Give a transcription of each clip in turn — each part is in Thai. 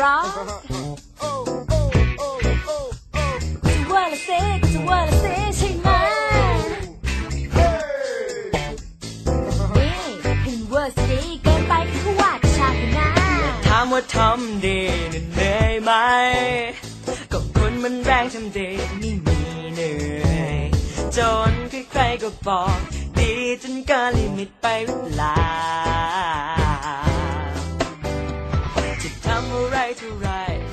rock. To what I said, to what I said, she mine. Hey, and what's the กันไปก็ว่าชาติหน้าถามว่าทำดีเหนื่อยไหม ก็คนมันแรงทำดีไม่มีเหนื่อยจนใครๆก็บอก ดีจนเกินลิมิตไปหเปล่า จะทำ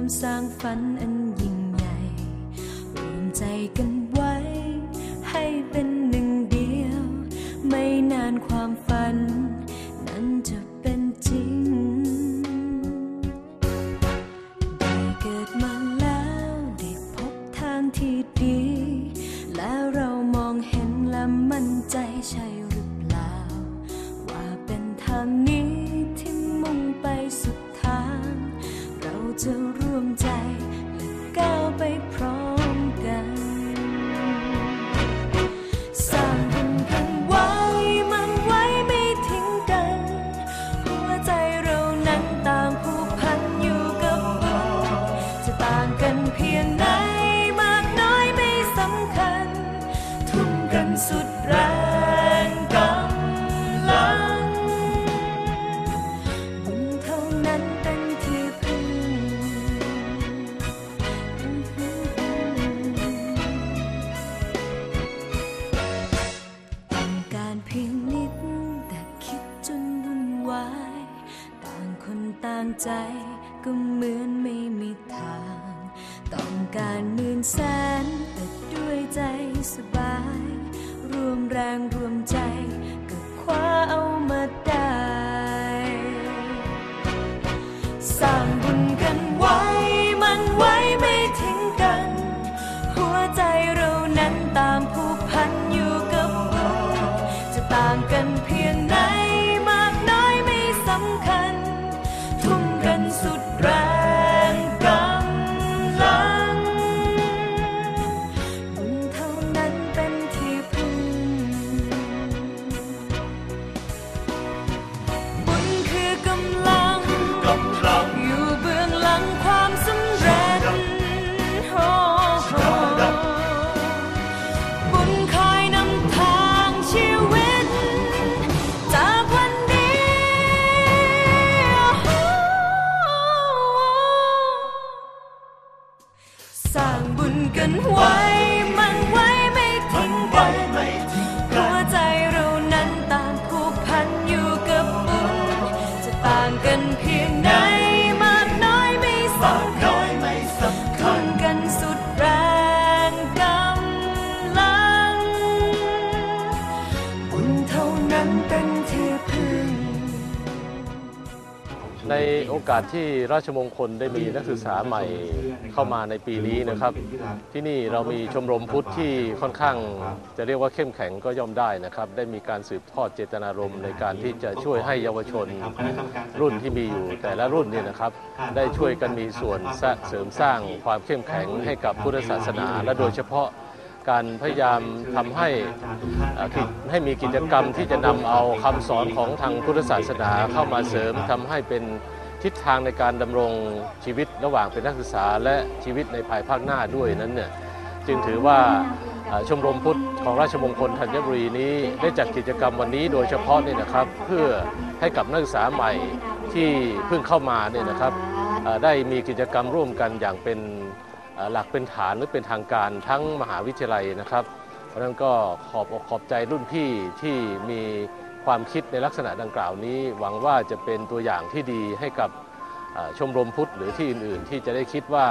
รวมสร้างฝันอันยิ่งใหญ่รวมใจกัน ใจ ก็เหมือนไม่มีทาง ต้องการหมื่นแสนแต่ด้วยใจสบาย รวมแรงรวมใจ ก็คว้าเอามาได้ สร้างบุญกันไว้ มันไว้ไม่ทิ้งกัน หัวใจเรานั้นตางผูกพัน ที่พึ่ง ในโอกาสที่ราชมงคลได้มีนักศึกษาใหม่เข้ามาในปีนี้นะครับ ที่นี่เรามีชมรมพุทธที่ค่อนข้างจะเรียกว่าเข้มแข็งก็ย่อมได้นะครับ ได้มีการสืบทอดเจตนารมณ์ในการที่จะช่วยให้เยาวชนรุ่นที่มีอยู่แต่ละรุ่นเนี่ยนะครับ ได้ช่วยกันมีส่วนเสริมสร้างความเข้มแข็งให้กับพุทธศาสนา และโดยเฉพาะ การพยายามทำให้เอ่อกิจให้มีกิจกรรมที่จะนำเอาคำสอนของทางพุทธศาสนาเข้ามาเสริมทำให้เป็นทิศทางในการดำรงชีวิตระหว่างเป็นนักศึกษา และชีวิตในภายภาคหน้าด้วยนั้นเนี่ยจึงถือว่าเอ่อชมรมพุทธของราชมงคลธัญบุรีนี้ได้จัดกิจกรรมวันนี้โดยเฉพาะเนี่ยนะครับ เพื่อให้กับนักศึกษาใหม่ที่เพิ่งเข้ามาเนี่ยนะครับเอ่อได้มีกิจกรรมร่วมกันอย่างเป็นเอ่อ หลักเป็นฐานหรือเป็นทางการทั้งมหาวิทยาลัยนะครับ เพราะนั้นก็ขอบอกขอบใจรุ่นพี่ที่มีความคิดในลักษณะดังกล่าวนี้ หวังว่าจะเป็นตัวอย่างที่ดีให้กับชมรมพุทธหรือที่อื่น ๆ ที่จะได้คิดว่า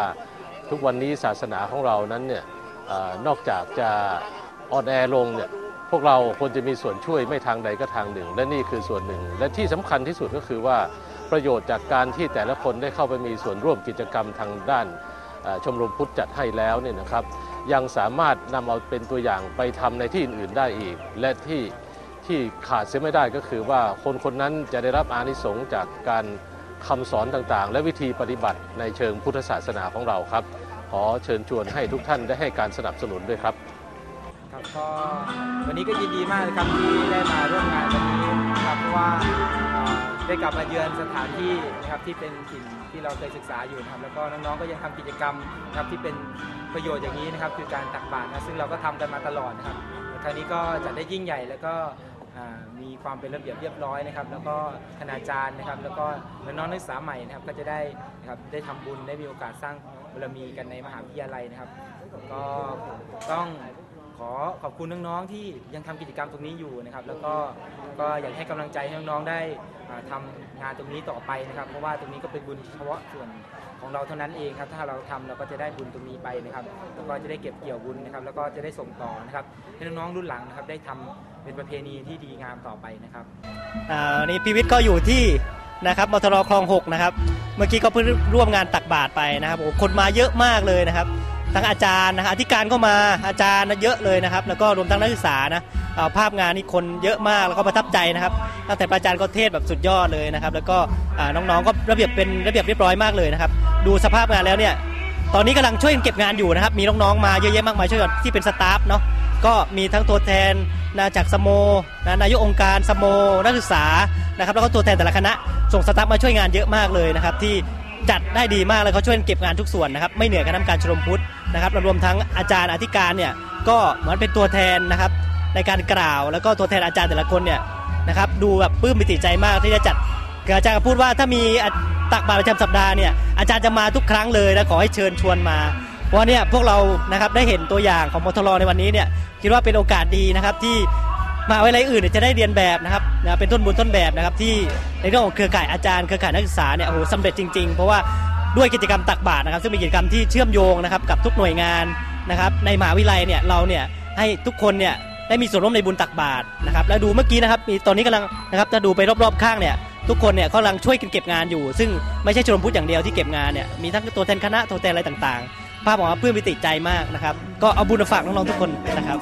ทุกวันนี้ศาสนาของเรานั้นเนี่ยอนอกจากจะอ่อนแอลงเนี่ยพวกเราควรจะมีส่วนช่วยไม่ทางใดก็ทางหนึ่ง และนี่คือส่วนหนึ่ง และที่สำคัญที่สุดก็คือว่าประโยชน์จากการที่แต่ละคนได้เข้าไปมีส่วนร่วมกิจกรรมทางด้าน ชมรมพุทธจัดให้แล้วเนี่ยนะครับ ยังสามารถนำเอาเป็นตัวอย่างไปทำในที่อื่นๆได้อีก และที่ที่ขาดเสียไม่ได้ก็คือว่าคนคนนั้นจะได้รับอานิสงส์จากการคำสอนต่างๆ และวิธีปฏิบัติในเชิงพุทธศาสนาของเราครับ ขอเชิญชวนให้ทุกท่านได้ให้การสนับสนุนด้วยครับครับก็วันนี้ก็ยินดีมากเลยครับที่ได้มาร่วมงานวันนี้ครับเพราะว่า ได้กลับมาเยือนสถานที่นะครับที่เป็นสิ่งที่เราเคยศึกษาอยู่นะครับแล้วก็น้องๆก็ยังทำกิจกรรมนะครับที่เป็นประโยชน์อย่างนี้นะครับคือการตักบาตรนะซึ่งเราก็ทำกันมาตลอดนะครับครั้งนี้ก็จัดได้ยิ่งใหญ่แล้วก็มีความเป็นระเบียบเรียบร้อยนะครับ แล้วก็คณาจารย์นะครับ แล้วก็น้องนักศึกษาใหม่นะครับ ก็จะได้นะครับได้ทำบุญได้มีโอกาสสร้างบารมีกันในมหาวิทยาลัยนะครับ ก็ต้อง ขอขอบคุณน้องๆที่ยังทำกิจกรรมตรงนี้อยู่นะครับ แล้วก็ก็อยากให้กำลังใจให้น้องๆได้อ่าทำงานตรงนี้ต่อไปนะครับ เพราะว่าตรงนี้ก็เป็นบุญเฉพาะส่วนของเราเท่านั้นเองครับ ถ้าเราทำเราก็จะได้บุญตรงนี้ไปนะครับ แล้วก็จะได้เก็บเกี่ยวบุญนะครับ แล้วก็จะได้ส่งต่อนะครับให้น้องๆรุ่นหลังนะครับ ได้ทำเป็นประเพณีที่ดีงามต่อไปนะครับอ่านนี้พีวิทย์ก็อยู่ที่นะครับมทรคลองหกนะครับ เมื่อกี้ก็เพิ่งร่วมงานตักบาตรไปนะครับโอ้คนมาเยอะมากเลยนะครับ ทั้งอาจารย์นะครับอธิการก็มาอาจารย์เยอะเลยนะครับ แล้วก็รวมทั้งนักศึกษานะาภาพงานนี่คนเยอะมากแล้วก็ประทับใจนะครับ ตั้งแต่อาจารย์ก็เทศแบบสุดยอดเลยนะครับ แล้วก็น้องๆก็ระเบียบเป็นระเบียบเรียบร้อยมากเลยนะครับ ดูสภาพงานแล้วเนี่ยตอนนี้กำลังช่วยกันเก็บงานอยู่นะครับ มีน้องๆมาเยอะแยะมากมายช่วยกันที่เป็นสตาฟเนาะก็มีทั้งตัวแทนนะจากสโมนะนายกองค์การสโมนักศึกษานะครับแล้วก็ตัวแทนแต่ละคณะ ส่งสตาฟมาช่วยงานเยอะมากเลยนะครับที่จัดได้ดีมากเลยเขาช่วยกันเก็บงานทุกส่วนนะครับ ไม่เหนื่อยกันทำการชมพุทธ นะครับรวมทั้งอาจารย์อธิการเนี่ยก็เหมือนเป็นตัวแทนนะครับในการกล่าว แล้วก็ตัวแทนอาจารย์แต่ละคนเนี่ยนะครับดูแบบปลื้มปิติใจมากที่จะจัดออาจารย์ก็พูดว่าถ้ามีตักบาตรประจำสัปดาห์เนี่ยอาจารย์จะมาทุกครั้งเลยและขอให้เชิญชวนมาเพราะเนี่ยพวกเรานะครับได้เห็นตัวอย่างของมทรในวันนี้เนี่ยคิดว่าเป็นโอกาสดีนะครับที่มหาวิทยายอื่นจะได้เรียนแบบนะครับนะเป็นต้นบุญต้นแบบนะครับที่ในเรื่องของเครือข่ายอาจารย์เครือข่ายนักศึกษาเนี่ยโอ้โหสำเร็จจริงๆ เพราะว่า ด้วยกิจกรรมตักบาตรนะครับ ซึ่งเป็นกิจกรรมที่เชื่อมโยงนะครับกับทุกหน่วยงานนะครับในมหาวิทยาลัยเนี่ยเราเนี่ยให้ทุกคนเนี่ยได้มีส่วนร่วมในบุญตักบาตรนะครับแล้วดูเมื่อกี้นะครับมีตอนนี้กำลังนะครับจะดูไปรอบๆข้างเนี่ยทุกคนเนี่ยกำลังช่วยกันเก็บงานอยู่ ซึ่งไม่ใช่ชมพุทธอย่างเดียวที่เก็บงานเนี่ยมีทั้งตัวแทนคณะตัวแทนอะไรต่างๆ ภาพออกมาเพื่อมิติใจมากนะครับก็เอาบุญฝากน้องๆทุกคนนะครับ